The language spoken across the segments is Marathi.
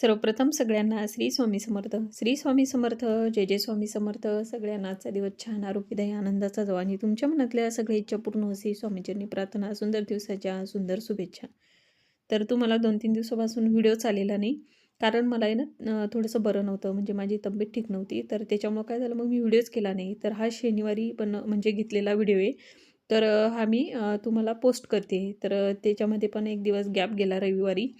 सर्वप्रथम सगळ्यांना श्री स्वामी समर्थ. श्री स्वामी समर्थ जय जय स्वामी समर्थ. सगळ्यांना आजचा दिवस छान आरोग्यदायी आनंदाचा जावा. आणि तुमच्या मनातल्या सगळ्या इच्छा पूर्ण होसी. स्वामीचरणी प्रार्थना सुंदर दिवसाच्या सुंदर शुभेच्छा. तर तुम्हाला दोन तीन दिवसापासून व्हिडिओ चालेला नाही. कारण मला आहे ना थोडंसं बरं नव्हतं. म्हणजे माझी तब्येत ठीक नव्हती. तर त्याच्यामुळं काय झालं मग मी व्हिडिओच केला नाही. तर हा शनिवारी पण म्हणजे घेतलेला व्हिडिओ आहे. तर हा मी तुम्हाला पोस्ट करते. तर त्याच्यामध्ये पण एक दिवस गॅप गेला रविवारी.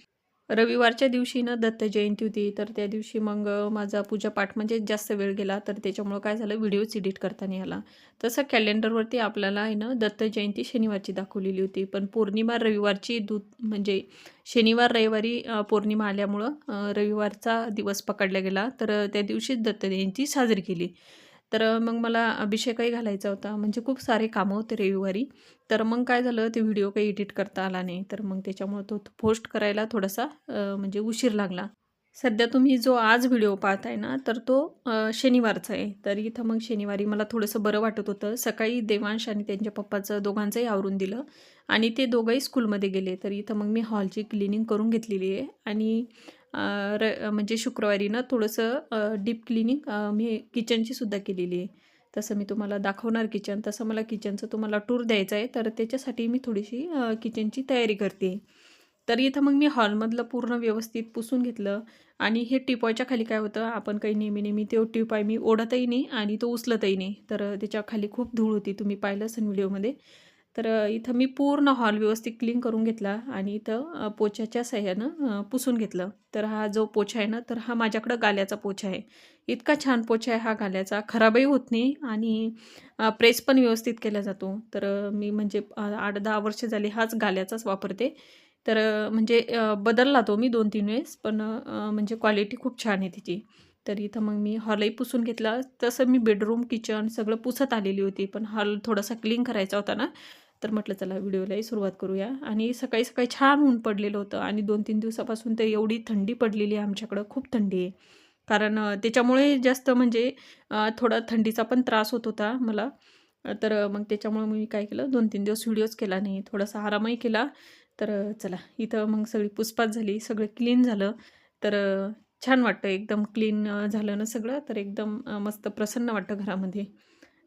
रविवारच्या दिवशी ना दत्त जयंती होती तर त्या दिवशी मग माझा पूजापाठ म्हणजे जास्त वेळ गेला तर त्याच्यामुळं काय झालं व्हिडिओच एडिट करताना आला. तसं कॅलेंडरवरती आपल्याला आहे ना दत्त जयंती शनिवारची दाखवलेली होती. पण पौर्णिमा रविवारची दूध म्हणजे शनिवार रविवारी पौर्णिमा आल्यामुळं रविवारचा दिवस पकडला गेला. तर त्या दिवशीच दत्त जयंती साजरी केली. तर मग मला अभिषेकही घालायचा होता. म्हणजे खूप सारे कामं होते रविवारी. तर मग काय झालं ते व्हिडिओ काही एडिट करता आला नाही. तर मग त्याच्यामुळं तो पोस्ट करायला थोडासा म्हणजे उशीर लागला. सध्या तुम्ही जो आज व्हिडिओ पाहताय ना तर तो शनिवारचा आहे. तर इथं मग शनिवारी मला थोडंसं बरं वाटत होतं. सकाळी देवांश आणि त्यांच्या पप्पाचं दोघांचंही आवरून दिलं. आणि ते दोघंही स्कूलमध्ये गेले. तर इथं मग मी हॉलची क्लिनिंग करून घेतलेली आहे. आणि र म्हणजे शुक्रवारी ना थोडंसं डीप क्लिनिंग मी किचनची सुद्धा केलेली आहे. तसं मी तुम्हाला दाखवणार किचन तसं मला किचनचं तुम्हाला टूर द्यायचं आहे तर त्याच्यासाठी मी थोडीशी किचनची तयारी करते. तर इथं मग मी हॉलमधलं पूर्ण व्यवस्थित पुसून घेतलं आणि हे टिपॉयच्या खाली काय होतं आपण काही नेहमी नेहमी तो टिपॉय मी ओढतही नाही आणि तो उचलतही नाही. तर त्याच्याखाली खूप धूळ होती तुम्ही पाहिलं असेल व्हिडिओमध्ये. तर इथं मी पूर्ण हॉल व्यवस्थित क्लीन करून घेतला आणि इथं पोछाच्या पोछ्याच्या सह्यानं पुसून घेतलं. तर हा जो पोछा आहे ना तर हा माझ्याकडं गाल्याचा पोछा आहे. इतका छान पोछा आहे हा गाल्याचा. खराबही होत नाही आणि प्रेस पण व्यवस्थित केला जातो. तर मी म्हणजे आठ दहा वर्ष झाली हाच गाल्याचाच वापरते. तर म्हणजे बदलला तो मी दोन तीन वेळेस पण म्हणजे क्वालिटी खूप छान आहे तिची. तर इथं मग मी हॉलही पुसून घेतला. तसं मी बेडरूम किचन सगळं पुसत आलेली होती पण हॉल थोडासा क्लीन करायचा होता ना तर म्हटलं चला व्हिडिओलाही सुरुवात करूया. आणि सकाळी सकाळी छान ऊन पडलेलं होतं आणि दोन तीन दिवसापासून तर एवढी थंडी पडलेली आहे आमच्याकडं खूप थंडी आहे. कारण त्याच्यामुळे जास्त म्हणजे थोडा थंडीचा पण त्रास होत होता मला. तर मग त्याच्यामुळे मी काय केलं दोन तीन दिवस व्हिडिओच केला नाही थोडासा आरामही केला. तर चला इथं मग सगळी पुसपात झाली सगळं क्लीन झालं. तर छान वाटतं एकदम क्लीन झालं ना सगळं तर एकदम मस्त प्रसन्न वाटतं घरामध्ये.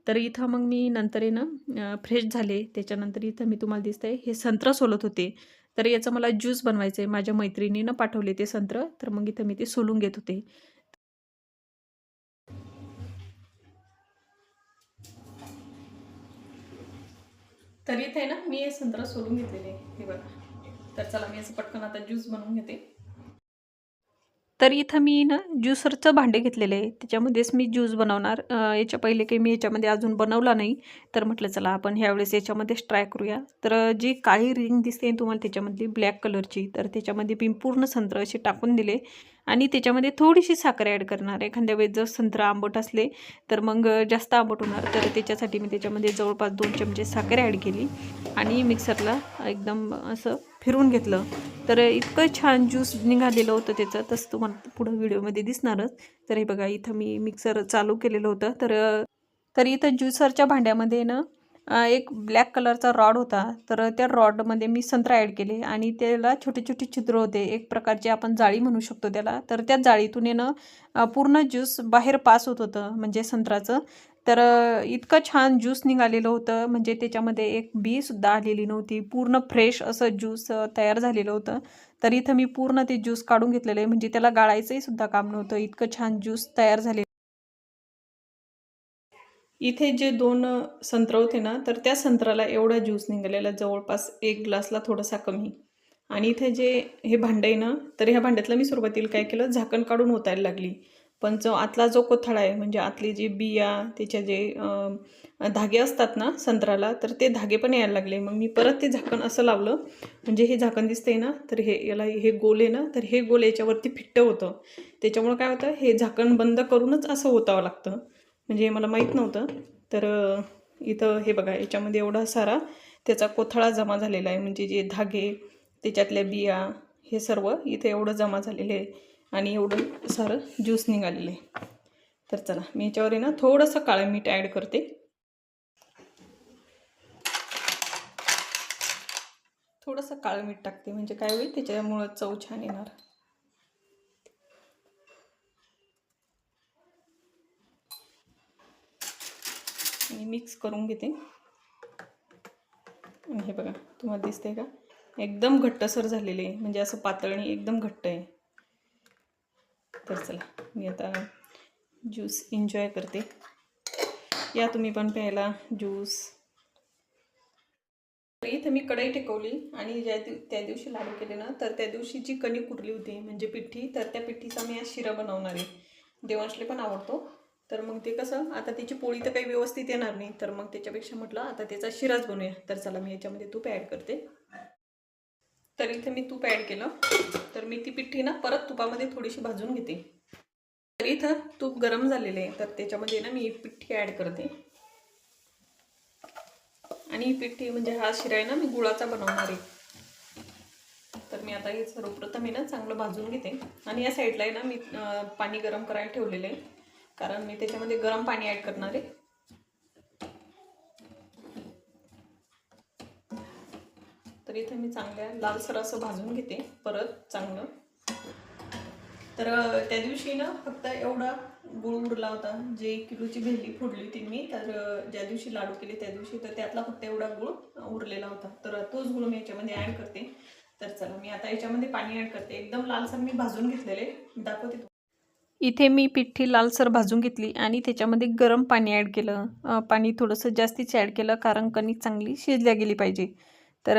तर इथं मग मी नंतर आहे ना फ्रेश झाले. त्याच्यानंतर इथं मी तुम्हाला दिसतंय हे संत्र सोलत होते. तर याचं मला ज्यूस बनवायचं आहे माझ्या मैत्रिणीनं पाठवले ते संत्र. तर मग इथं मी ते सोलून घेत होते. तर इथे आहे ना मी हे संत्र सोलून घेतलेले हे बघा. तर चला मी असं पटकन आता ज्यूस बनवून घेते. तर इथं मी ना ज्युसरचं भांडे घेतलेले आहे. त्याच्यामध्येच मी ज्यूस बनवणार. याच्या पहिले काही मी याच्यामध्ये अजून बनवला नाही. तर म्हटलं चला आपण ह्यावेळेस याच्यामध्येच ट्राय करूया. तर जी काळी रिंग दिसते तुम्हाला त्याच्यामधली ब्लॅक कलरची तर त्याच्यामध्ये मी पूर्ण संत्र असे टाकून दिले. आणि त्याच्यामध्ये थोडीशी साखर ॲड करणार. एखाद्या वेळेस जर संत्र आंबट असले तर मग जास्त आंबट होणार. तर त्याच्यासाठी मी त्याच्यामध्ये जवळपास दोन चमचे साखर ॲड केली. आणि मिक्सरला एकदम असं फिरवून घेतलं. तर इतकं छान ज्यूस निघालेलं होतं त्याचं. तसं तुम्हाला पुढं व्हिडिओमध्ये दिसणारच. तर हे बघा इथं मी मिक्सर चालू केलेलं होतं. तर तर इथं ज्युसरच्या भांड्यामध्ये ना एक ब्लॅक कलरचा रॉड होता. तर त्या रॉडमध्ये मी संत्रा ॲड केले आणि त्याला छोटे छोटे छिद्र होते. एक प्रकारचे आपण जाळी म्हणू शकतो त्याला. तर त्या जाळीतून येणं पूर्ण ज्यूस बाहेर पास होत होतं. म्हणजे संत्राचं. तर इतकं छान ज्यूस निघालेलं होतं. म्हणजे त्याच्यामध्ये एक बीसुद्धा आलेली नव्हती. पूर्ण फ्रेश असं ज्यूस तयार झालेलं होतं. तर इथं मी पूर्ण ते ज्यूस काढून घेतलेलं आहे. म्हणजे त्याला गाळायचंही सुद्धा काम नव्हतं. इतकं छान ज्यूस तयार झाले. इथे जे दोन संत्र होते ना तर त्या संत्राला एवढा ज्यूस निघालेला. जवळपास एक ग्लासला थोडासा कमी. आणि इथे जे हे भांडं आहे ना तर ह्या भांड्यातलं मी सुरुवातीला काय केलं? झाकण काढून ओतायला लागली. पण जो आतला जो कोथळा आहे म्हणजे आतली जी बिया त्याच्या जे धागे असतात ना संत्राला तर ते धागे पण यायला लागले. मग मी परत ते झाकण असं लावलं. म्हणजे हे झाकण दिसतंय ना तर हे याला हे गोल आहे ना तर हे गोल याच्यावरती फिट्ट होतं. त्याच्यामुळं काय होतं हे झाकण बंद करूनच असं होतावं लागतं. म्हणजे हे मला माहीत नव्हतं. तर इथं हे बघा याच्यामध्ये एवढा सारा त्याचा कोथळा जमा झालेला आहे. म्हणजे जे धागे त्याच्यातल्या बिया हे सर्व इथे एवढं जमा झालेलं आहे. आणि एवढं सारं ज्यूस निघालेलं आहे. तर चला मी याच्यावर आहे ना थोडंसं काळं मीठ ॲड करते. थोडंसं काळं मीठ टाकते म्हणजे काय होईल त्याच्यामुळं चव छान येणार. आणि मिक्स करून घेते. आणि हे बघा तुम्हाला दिसते का? एकदम घट्टसर झालेले म्हणजे असं पातळणी एकदम घट्ट आहे. तर चला मी आता ज्यूस एन्जॉय करते. या तुम्ही पण प्यायला ज्यूस इथं मी कढई टेकवली आणि ज्या दिव त्या दिवशी लाडू केले ना तर त्या दिवशी जी कणिक उरली होती म्हणजे पिठी तर त्या पिठीचा मी आज शिरा बनवणार आहे. देवांशले पण आवडतो. तर मग ते कसं आता त्याची पोळी तर काही व्यवस्थित येणार नाही तर मग त्याच्यापेक्षा म्हटलं आता त्याचा शिराच बनवूया. तर चला मी याच्यामध्ये तूप ॲड करते. तर इथे मी तूप ॲड केलं. तर मी ती पिठी ना परत तुपामध्ये थोडीशी भाजून घेते. तर इथं तूप गरम झालेलं आहे. तर त्याच्यामध्ये ना मी पिठी ॲड करते. आणि ही पिठी म्हणजे हा शिरा आहे ना मी गुळाचा बनवणार आहे. तर मी आता हे सर्वप्रथम आहे ना चांगलं भाजून घेते. आणि या साईडला आहे ना मी पाणी गरम करायला ठेवलेलं आहे. कारण मी त्याच्यामध्ये गरम पाणी ॲड करणार आहे. तर इथं मी चांगल्या लालसर असं भाजून घेते परत चांगलं. तर त्या दिवशी ना फक्त एवढा गुळ उरला होता जे एक किलोची भेंडी फोडली होती मी तर ज्या दिवशी लाडू केले त्या दिवशी तर त्यातला फक्त एवढा गुळ उरलेला होता. तर तोच गुळ मी याच्यामध्ये ॲड करते. तर चला मी आता याच्यामध्ये पाणी ॲड करते. एकदम लालसर मी भाजून घेतलेले. दाखवते इथे मी पिठ्ठी लालसर भाजून घेतली आणि त्याच्यामध्ये गरम पाणी ॲड केलं. पाणी थोडंसं जास्तीच ॲड केलं कारण कणिक चांगली शिजल्या गेली पाहिजे. तर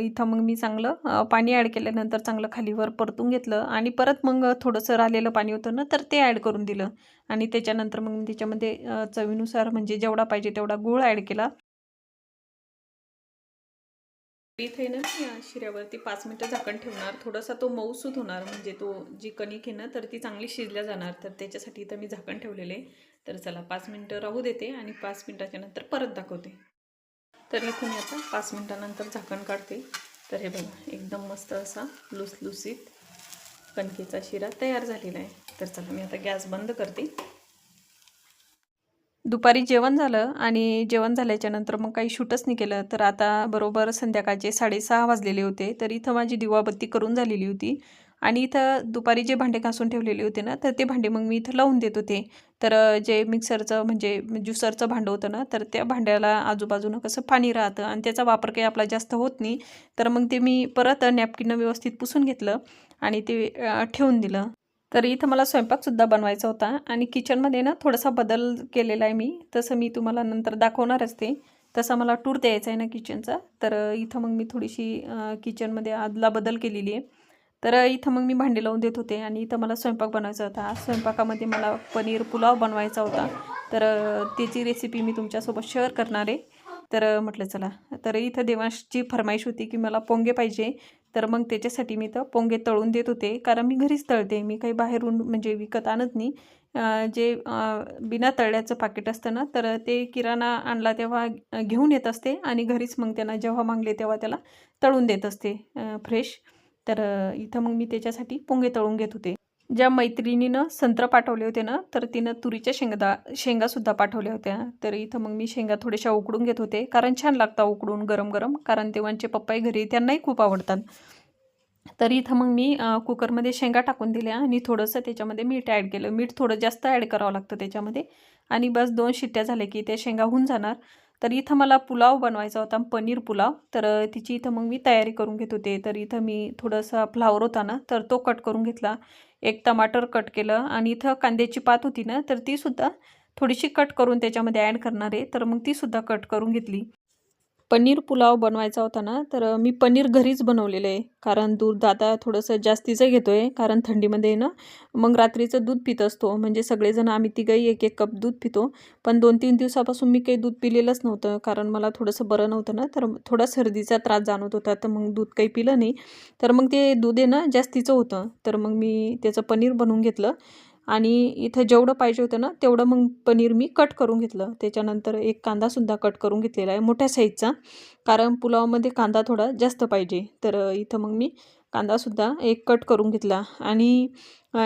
इथं मग मी चांगलं पाणी ॲड केल्यानंतर चांगलं खालीवर परतून घेतलं आणि परत मग थोडंसं राहिलेलं पाणी होतं ना तर ते ॲड करून दिलं. आणि त्याच्यानंतर मग मी त्याच्यामध्ये चवीनुसार म्हणजे जेवढा पाहिजे तेवढा गूळ ॲड केला. इथे ना मी शिऱ्यावरती पाच मिनटं झाकण ठेवणार. थोडासा तो मऊसूत होणार म्हणजे तो जी कणिक आहे ना तर ती चांगली शिजल्या जाणार. तर त्याच्यासाठी इथं मी झाकण ठेवलेले तर चला पाच मिनटं राहू देते आणि पाच मिनटाच्या नंतर परत दाखवते. तर इथे मी आता पाच मिनटानंतर झाकण काढते. तर हे बघा एकदम मस्त असा लुसलुसीत कणकेचा शिरा तयार झालेला आहे. तर चला मी आता गॅस बंद करते. दुपारी जेवण झालं आणि जेवण झाल्याच्यानंतर मग काही शूटच नाही केलं. तर आता बरोबर संध्याकाळचे साडेसहा वाजलेले होते. तर इथं माझी दिवाबत्ती करून झालेली होती. आणि इथं दुपारी जे भांडे घासून ठेवलेले होते ना तर ते भांडे मग मी इथं लावून देत होते. तर जे मिक्सरचं म्हणजे ज्युसरचं भांडं होतं ना तर त्या भांड्याला आजूबाजूनं कसं पाणी राहतं आणि त्याचा वापर काही आपला जास्त होत नाही तर मग ते मी परत नॅपकिननं व्यवस्थित पुसून घेतलं आणि ते ठेवून दिलं. तर इथं मला स्वयंपाकसुद्धा बनवायचा होता आणि किचनमध्ये ना थोडासा बदल केलेला आहे मी. तसं मी तुम्हाला नंतर दाखवणार असते तसा मला टूर द्यायचा आहे ना किचनचा तर इथं मग मी थोडीशी किचनमध्ये आदला बदल केलेली आहे. तर इथं मग मी भांडे लावून देत होते आणि इथं मला स्वयंपाक बनवायचा होता. आज स्वयंपाकामध्ये मला पनीर पुलाव बनवायचा होता. तर त्याची रेसिपी मी तुमच्यासोबत शेअर करणार आहे. तर म्हटलं चला. तर इथं देवांशची फरमाईश होती की मला पोंगे पाहिजे. तर मग त्याच्यासाठी मी तर पोंगे तळून देत होते. कारण मी घरीच तळते. मी काही बाहेरून म्हणजे विकत आणत नाही. जे बिना तळल्याचं पाकिट असतं ना तर ते किराणा आणला तेव्हा घेऊन येत असते आणि घरीच मग त्यांना जेव्हा मागले तेव्हा त्याला तळून देत असते फ्रेश तर इथं मग मी त्याच्यासाठी पोंगे तळून घेत होते. ज्या मैत्रिणीनं संत्र पाठवले होते ना तर तिनं तुरीच्या शेंगदा शेंगासुद्धा पाठवल्या होत्या. तर इथं मग मी शेंगा थोड्याशा उकडून घेत होते कारण छान लागतात उकडून गरम गरम कारण तेव्हाचे पप्पाई घरी त्यांनाही खूप आवडतात. तर इथं मग मी कुकरमध्ये शेंगा टाकून दिल्या आणि थोडंसं त्याच्यामध्ये मीठ ॲड केलं. मीठ थोडं जास्त ॲड करावं लागतं त्याच्यामध्ये. आणि बस दोन शिट्ट्या झाल्या की त्या शेंगा होऊन जाणार. तर इथं मला पुलाव बनवायचा होता पनीर पुलाव. तर तिची इथं मग मी तयारी करून घेत होते. तर इथं मी थोडासा फ्लावर होता ना तर तो कट करून घेतला. एक टमाटर कट केलं आणि इथं कांद्याची पात होती ना तर तीसुद्धा थोडीशी कट करून त्याच्यामध्ये ॲड करणार आहे. तर मग तीसुद्धा कट करून घेतली. पनीर पुलाव बनवायचा होता ना तर मी पनीर घरीच बनवलेलं आहे. कारण दूध आता थोडंसं जास्तीचं घेतो आहे कारण थंडीमध्ये ना मग रात्रीचं दूध पित असतो. म्हणजे सगळेजण आम्ही तिघंही एक एक कप दूध पितो. पण दोन तीन दिवसापासून मी काही दूध पिलेलंच नव्हतं कारण मला थोडंसं बरं नव्हतं ना तर थोडा सर्दीचा त्रास जाणवत होता तर मग दूध काही पिलं नाही. तर मग ते दूध आहे ना जास्तीचं होतं. तर मग मी त्याचं पनीर बनवून घेतलं. आणि इथं जेवढं पाहिजे होतं ना तेवढं मग पनीर मी कट करून घेतलं. त्याच्यानंतर एक कांदासुद्धा कट करून घेतलेला आहे मोठ्या साईजचा कारण पुलावमध्ये कांदा थोडा जास्त पाहिजे. तर इथं मग मी कांदासुद्धा एक कट करून घेतला. आणि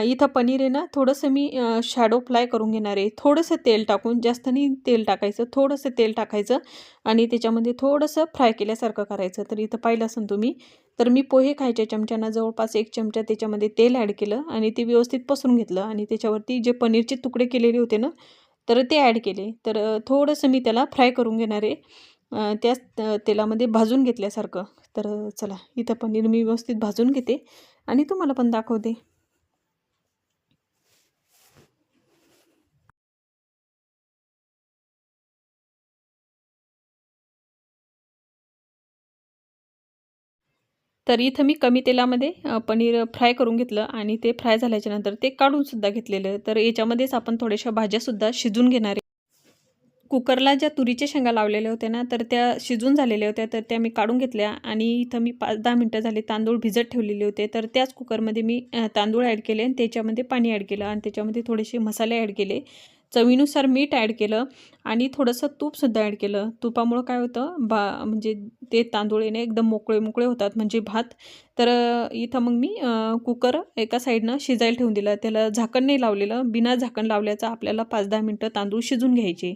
इथं पनीर आहे ना थोडंसं मी शॅडो फ्लाय करून घेणार आहे. थोडंसं तेल टाकून जास्त नाही तेल टाकायचं थोडंसं तेल टाकायचं आणि त्याच्यामध्ये थोडंसं फ्राय केल्यासारखं करायचं. तर इथं पाहिलं असेल तुम्ही तर मी पोहे खायच्या चमच्यानं जवळपास एक चमचा त्याच्यामध्ये तेल ॲड केलं आणि ते व्यवस्थित पसरून घेतलं. आणि त्याच्यावरती जे पनीरचे तुकडे केलेले होते ना तर ते ॲड केले. तर थोडंसं मी त्याला फ्राय करून घेणार आहे. त्याच तेलामध्ये भाजून घेतल्यासारखं. तर चला इथं पनीर मी व्यवस्थित भाजून घेते आणि तुम्हाला पण दाखवते तर इथं मी कमी तेलामध्ये पनीर फ्राय करून घेतलं आणि ते फ्राय झाल्याच्यानंतर ते काढूनसुद्धा घेतलेलं. तर याच्यामध्येच आपण थोड्याशा भाज्यासुद्धा शिजून घेणार आहे. कुकरला ज्या तुरीच्या शेंगा लावलेल्या होत्या ना तर त्या शिजून झालेल्या होत्या तर त्या मी काढून घेतल्या आणि इथं मी पाच दहा मिनटं झाले तांदूळ भिजत ठेवलेले होते. तर त्याच कुकरमध्ये मी तांदूळ ॲड केले आणि त्याच्यामध्ये पाणी ॲड केलं आणि त्याच्यामध्ये थोडेसे मसाले ॲड केले. चवीनुसार मीठ ॲड केलं आणि थोडंसं तूपसुद्धा ॲड केलं. तुपामुळं काय होतं बा म्हणजे ते तांदूळ येणे एकदम मोकळे मोकळे होतात म्हणजे भात. तर इथं मग मी कुकर एका साईडनं शिजायला ठेवून दिलं. त्याला झाकण नाही लावलेलं. बिना झाकण लावल्याचं आपल्याला पाच दहा मिनटं तांदूळ शिजून घ्यायचे.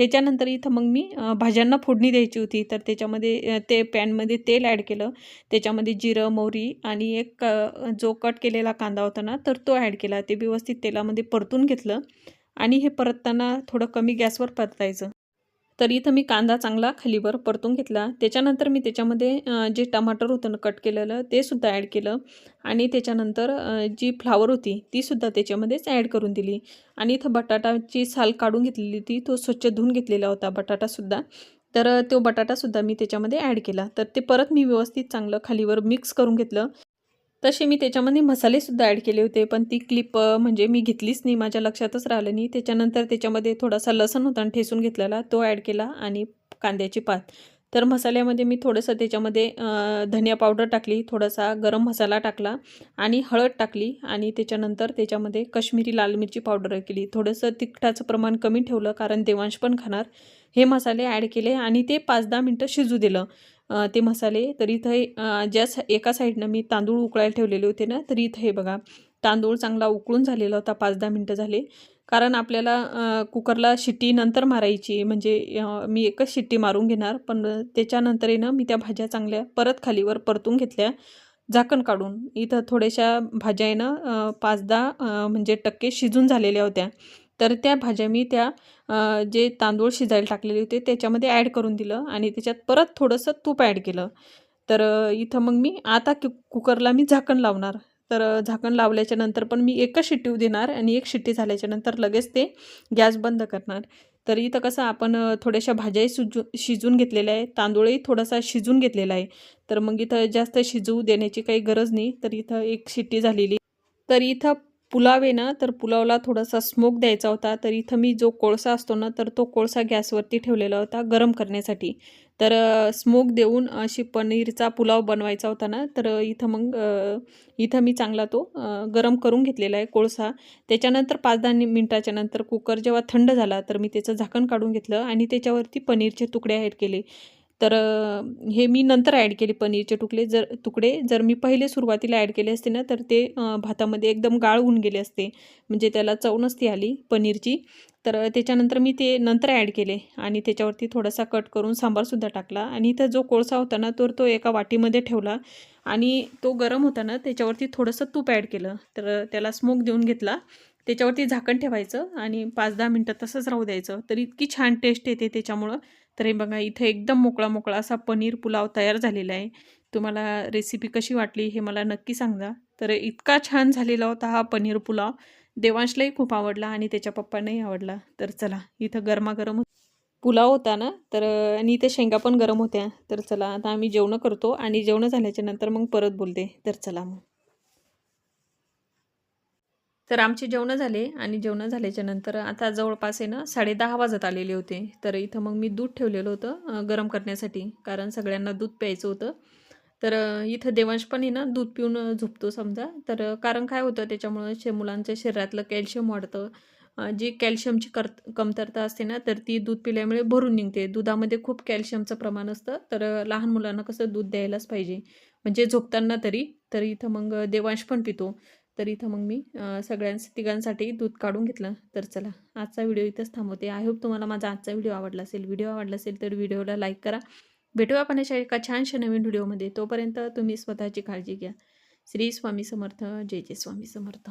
त्याच्यानंतर इथं मग मी भाज्यांना फोडणी द्यायची होती. तर त्याच्यामध्ये ते पॅनमध्ये तेल ॲड केलं. त्याच्यामध्ये जिरं मोहरी आणि एक जो कट केलेला कांदा होता ना तर तो ॲड केला. ते व्यवस्थित तेलामध्ये परतून घेतलं आणि हे परतताना थोडं कमी गॅसवर परतायचं. तर इथं मी कांदा चांगला खालीवर परतून घेतला. त्याच्यानंतर मी त्याच्यामध्ये जे टमाटर होतं ना कट केलेलं ते सुद्धा ॲड केलं. आणि त्याच्यानंतर जी फ्लावर होती तीसुद्धा त्याच्यामध्येच ॲड करून दिली. आणि इथं बटाटाची साल काढून घेतलेली होती. तो स्वच्छ धुवून घेतलेला होता बटाटासुद्धा तर तो बटाटासुद्धा मी त्याच्यामध्ये ॲड केला. तर ते परत मी व्यवस्थित चांगलं खालीवर मिक्स करून घेतलं. तसे मी त्याच्यामध्ये मसालेसुद्धा ॲड केले होते. पण ती क्लिप म्हणजे मी घेतलीच नाही माझ्या लक्षातच राहिलं नाही. त्याच्यानंतर त्याच्यामध्ये थोडासा लसण होता आणि ठेसून घेतलेला तो ॲड केला आणि कांद्याची पात. तर मसाल्यामध्ये मी थोडंसं त्याच्यामध्ये धनिया पावडर टाकली थोडासा गरम मसाला टाकला आणि हळद टाकली आणि त्याच्यानंतर त्याच्यामध्ये कश्मीरी लाल मिरची पावडर केली. थोडंसं तिखटाचं प्रमाण कमी ठेवलं कारण देवांश पण खाणार. हे मसाले ॲड केले आणि ते पाच दहा मिनटं शिजू दिलं. ते मसाले तर इथं ज्या एका साईडनं मी तांदूळ उकळायला ठेवलेले होते ना तर इथं हे बघा तांदूळ चांगला उकळून झालेला होता पाच दहा मिनटं झाले. कारण आपल्याला कुकरला शिट्टी नंतर मारायची म्हणजे मी एकच शिट्टी मारून घेणार पण त्याच्यानंतर ना मी त्या भाज्या चांगल्या परत खालीवर परतून घेतल्या झाकण काढून. इथं थोड्याशा भाज्या येणं पाच दहा म्हणजे टक्के शिजून झालेल्या होत्या. तर त्या भाज्या मी त्या जे तांदूळ शिजायला टाकलेले होते त्याच्यामध्ये ॲड करून दिलं आणि त्याच्यात परत थोडंसं तूप ॲड केलं. तर इथं मग मी आता कु कुकरला मी झाकण लावणार. तर झाकण लावल्याच्या नंतर पण मी एकच शिट्टी देणार आणि एक शिट्टी झाल्याच्यानंतर लगेच ते गॅस बंद करणार. तर इथं कसं आपण थोड्याशा भाज्याही सुजू शिजून घेतलेल्या आहे तांदूळही थोडासा शिजून घेतलेला आहे. तर मग इथं जास्त शिजवू देण्याची काही गरज नाही. तर इथं एक शिट्टी झालेली. तर इथं पुलाव आहे ना तर पुलावला थोडासा स्मोक द्यायचा होता. तर इथं मी जो कोळसा असतो ना तर तो कोळसा गॅसवरती ठेवलेला होता गरम करण्यासाठी. तर स्मोक देऊन अशी पनीरचा पुलाव बनवायचा होता ना तर इथं मग इथं मी चांगला तो गरम करून घेतलेला आहे कोळसा. त्याच्यानंतर पाच दहा मिनटाच्या नंतर कुकर जेव्हा थंड झाला तर मी त्याचं झाकण काढून घेतलं आणि त्याच्यावरती पनीरचे तुकडे ॲड केले. तर हे मी नंतर ॲड केले पनीरचे तुकडे. जर तुकडे जर मी पहिले सुरुवातीला ॲड केले असते ना तर ते भातामध्ये एकदम गाळ होऊन गेले असते. म्हणजे त्याला चव नसती आली पनीरची. तर त्याच्यानंतर मी ते नंतर ॲड केले आणि त्याच्यावरती थोडासा कट करून सांबारसुद्धा टाकला. आणि इथं जो कोळसा होता ना तर तो एका वाटीमध्ये ठेवला आणि तो गरम होता ना त्याच्यावरती थोडंसं तूप ॲड केलं. तर त्याला स्मोक देऊन घेतला. त्याच्यावरती झाकण ठेवायचं आणि पाच दहा मिनटं तसंच राहू द्यायचं. तर इतकी छान टेस्ट येते त्याच्यामुळं. तर हे बघा इथे एकदम मोकळा मोकळा असा पनीर पुलाव तयार झालेला आहे. तुम्हाला रेसिपी कशी वाटली हे मला नक्की सांगा. तर इतका छान झालेला होता हा पनीर पुलाव. देवांशलाही खूप आवडला आणि त्याच्या पप्पांनाही आवडला. तर चला इथं गरमागरम पुलाव होता ना तर आणि इथे शेंगा पण गरम होत्या. तर चला आता आम्ही जेवणं करतो आणि जेवणं झाल्याच्यानंतर मग परत बोलते. तर चला मग. तर आमचे जेवणं झाले आणि जेवणं झाल्याच्यानंतर आता जवळपास आहे ना साडे दहा वाजत आलेले होते. तर इथं मग मी दूध ठेवलेलं होतं गरम करण्यासाठी. कारण सगळ्यांना दूध प्यायचं होतं. तर इथं देवांश पण आहे ना दूध पिऊन झोपतो समजा. तर कारण काय होतं त्याच्यामुळं शे मुलांच्या शरीरातलं कॅल्शियम वाढतं. जी कॅल्शियमची कर कमतरता असते ना तर ती दूध पिल्यामुळे भरून निघते. दुधामध्ये खूप कॅल्शियमचं प्रमाण असतं. तर लहान मुलांना कसं दूध द्यायलाच पाहिजे. म्हणजे झोपताना तरी. तर इथं मग देवांश पण पितो. तर इथं मग मी सगळ्यांस तिघांसाठी दूध काढून घेतलं. तर चला आजचा व्हिडिओ इथंच थांबवते. आय होप तुम्हाला माझा आजचा व्हिडिओ आवडला असेल. व्हिडिओ आवडला असेल तर व्हिडिओला लाईक करा. भेटूया आपण अशा एका छानशा नवीन व्हिडिओमध्ये. तोपर्यंत तुम्ही स्वतःची काळजी घ्या. श्री स्वामी समर्थ. जय जय स्वामी समर्थ.